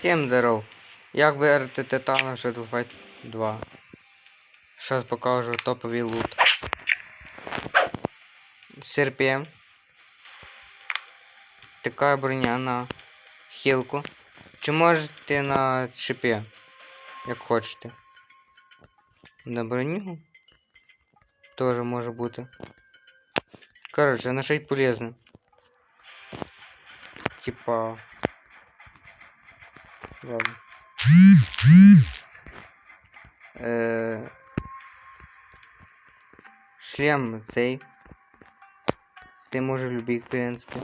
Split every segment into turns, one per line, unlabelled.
Всім здоров. Як виграти титана в Shadow 2. Зараз покажу топовий лут. Серпем. Така броня на хілку. Чи можете на шипі, як хочете. На броню. Тоже може бути. Короче, на шесть полезно. Типа. Ладно. Е, Шлем цей. Ти може любий, в принципі.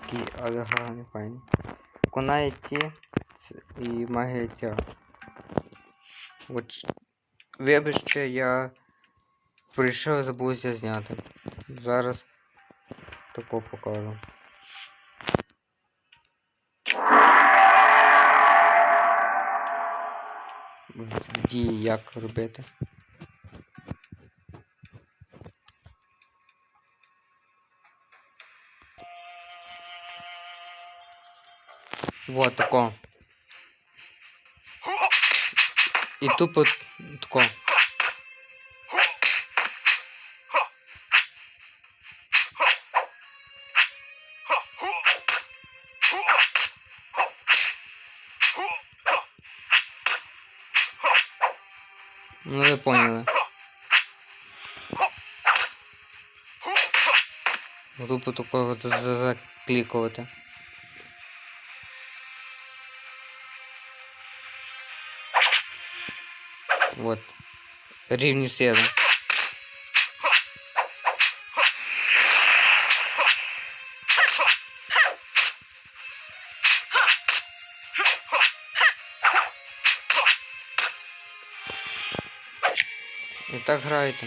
Такий, але гарний, файний. Конає ті ц- і магія ця. От. Вибачте, я прийшов, забувся зняти. Зараз тако покажу. В дії як робити. Вот тако. І тупо тако. Ну ви поняли. Тупо такого от за- заклікувати. Вот. Рівні сили. І так граєте.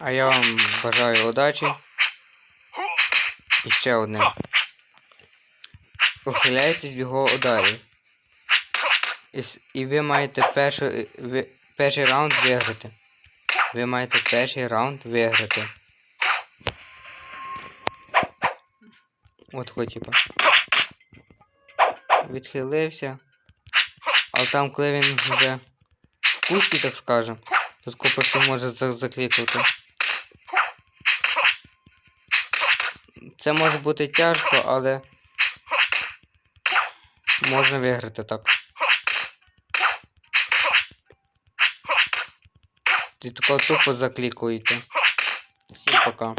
А я вам бажаю удачі. І ще одне. Ухиляйтесь в його ударі. І, і ви маєте перший, перший раунд виграти. Ви маєте перший раунд виграти. От типа. Відхилився. Але там, коли він вже в кусті, так скажем, тут просто може за- заклікати. Це може бути тяжко, але можна виграти так. Ти тако тупо заклікуєте. Всім пока.